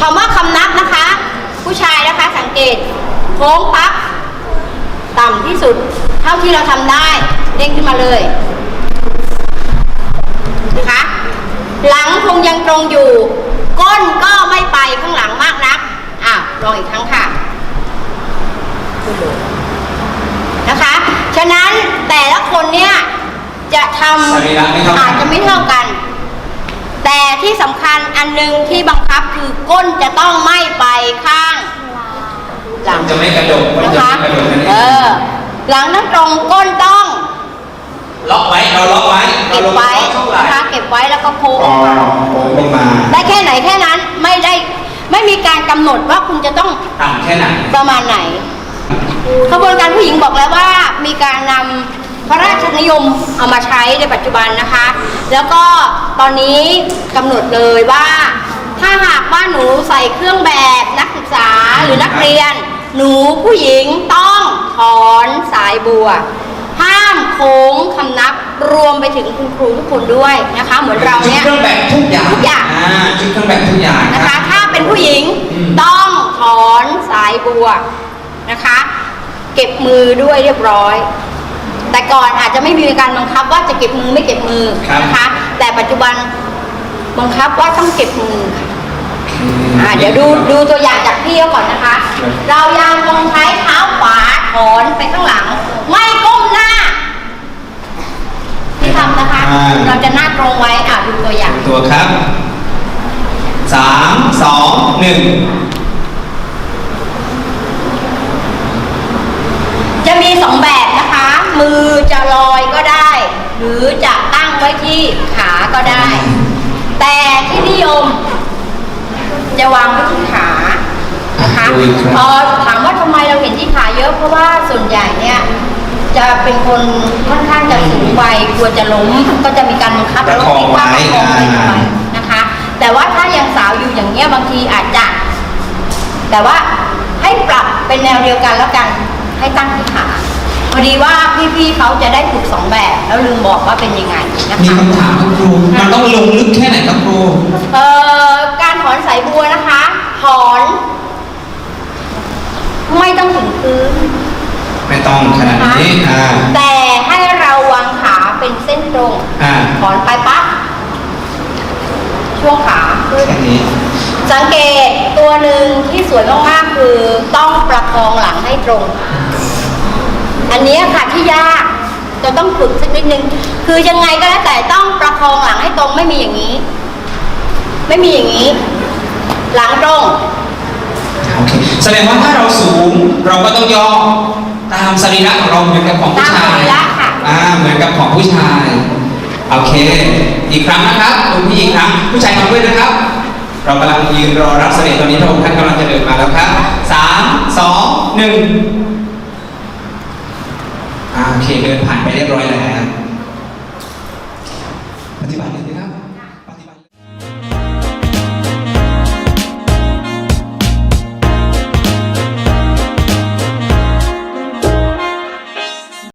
คำว่าคำนับนะคะ ผู้ชายนะคะสังเกตโค้งปั๊บต่ำที่สุด เท่าที่เราทำได้เด้งขึ้นมาเลยนะคะหลังคงยังตรงอยู่ ก้นก็ไม่ไปข้างหลังมากนักอะลองอีกครั้งค่ะนะคะ ฉะนั้นแต่ละคนเนี่ยจะทำอาจจะไม่เท่ากัน ที่สำคัญอันหนึงที่บังคับคือก้นจะต้องไม่ไปข้างหลังจะไม่กระดกมันนะจะคะไม่กระดกนั่นเอเองอหลังทั้งตรงก้นต้องล็อกไว้เราล็อกไว้เราเก็บลงไว้ล็อกช่องไหล่นะคะเก็บไว้แล้วก็โค้งอ๋อโค้งลงมาได้แค่ไหนแค่นั้นไม่ได้ไม่มีการกำหนดว่าคุณจะต้องต่ำแค่ไหนประมาณไหนขบวนการผู้หญิงบอกแล้วว่ามีการนำ พระราชนิยมเอามาใช้ในปัจจุบันนะคะ แล้วก็ตอนนี้กำหนดเลยว่า ถ้าหากว่าหนูใส่เครื่องแบบนักศึกษาหรือนักเรียน หนูผู้หญิงต้องถอนสายบัว ห้ามโค้งคำนับรวมไปถึงคุณครูทุกคนด้วยนะคะ เหมือนเราชุดเนี่ยเครื่องแบบทุกอย่างทุกอย่างอ่าชุดเครื่องแบบทุกอย่างนะคะรับถ้าเป็นผู้หญิงอืมต้องถอนสายบัวนะคะ เก็บมือด้วยเรียบร้อย แต่ก่อนอาจจะไม่มีการบังคับว่าจะเก็บมือไม่เก็บมือนะคะ แต่ปัจจุบันบังคับว่าต้องเก็บมือค่ะอ่าเดี๋ยวดูดูตัวอย่างจากพี่เขาก่อนนะคะ เรายังคงใช้เท้าขวาถอนไปข้างหลัง ไม่ก้มหน้าที่ทำนะคะอ่าเราจะหน้าตรงไว้อ่าดูตัวอย่างตัวครับสามสองหนึ่งจะมีสองแบบนะคะ มือจะลอยก็ได้ หรือจะตั้งไว้ที่ขาก็ได้ แต่ที่นิยม จะวางไว้ที่ขานะคะดูอีกครับพอถามว่าทำไมเราเห็นที่ขาเยอะเพราะว่าส่วนใหญ่เนี่ย จะเป็นคนค่อนข้างจะสูงวัยกลัวจะล้มก็จะมีการบังคับประคองไว้ประคองไว้อ่าหน่อยนะคะ แต่ว่าถ้ายังสาวอยู่อย่างเงี้ยบางทีอาจจะ แต่ว่าให้ปรับเป็นแนวเดียวกันแล้วกันให้ตั้งที่ขา พอดีว่าพี่ๆเขาจะได้ฝึกสองแบบ แล้วลืมบอกว่าเป็นยังไงนะมีคะ คำถามครับครู มันต้องลงลึกแค่ไหนครับครู เอ่อการถอนสายบัวนะคะ ถอน ไม่ต้องถึงพื้นไม่ต้องขนาดนี้ อ่า แต่ให้เราวางขาเป็นเส้นตรง อ่า ถอนไปปั๊บช่วงขาขึ้น แค่นี้ สังเกตตัวหนึ่งที่สวยมากๆคือต้องประคองหลังให้ตรง อันเนี้ยค่ะที่ยากจะต้องฝึกสักนิดนึง คือยังไงก็แล้วแต่ต้องประคองหลังให้ตรงไม่มีอย่างนี้ ไม่มีอย่างนี้ หลังตรงโอเคแสดงว่าถ้าเราสูงเราก็ต้องย่อตามสรีระของเราเหมือนกับของผู้ชาตามสยรีระค่ะอ่าเหมือนกับของผู้ชาย โอเค อีกครั้งนะครับคุณผู้หญิงครั้ง ผู้ชายมาด้วยนะครับ เรากำลังยืนรอรับเสด็จตอนนี้พระองค์ท่านกำลังจะเดินมาแล้วครับสามสองหนึ่งอ่า โอเคเดินผ่านไปเรียบร้อยแล้ว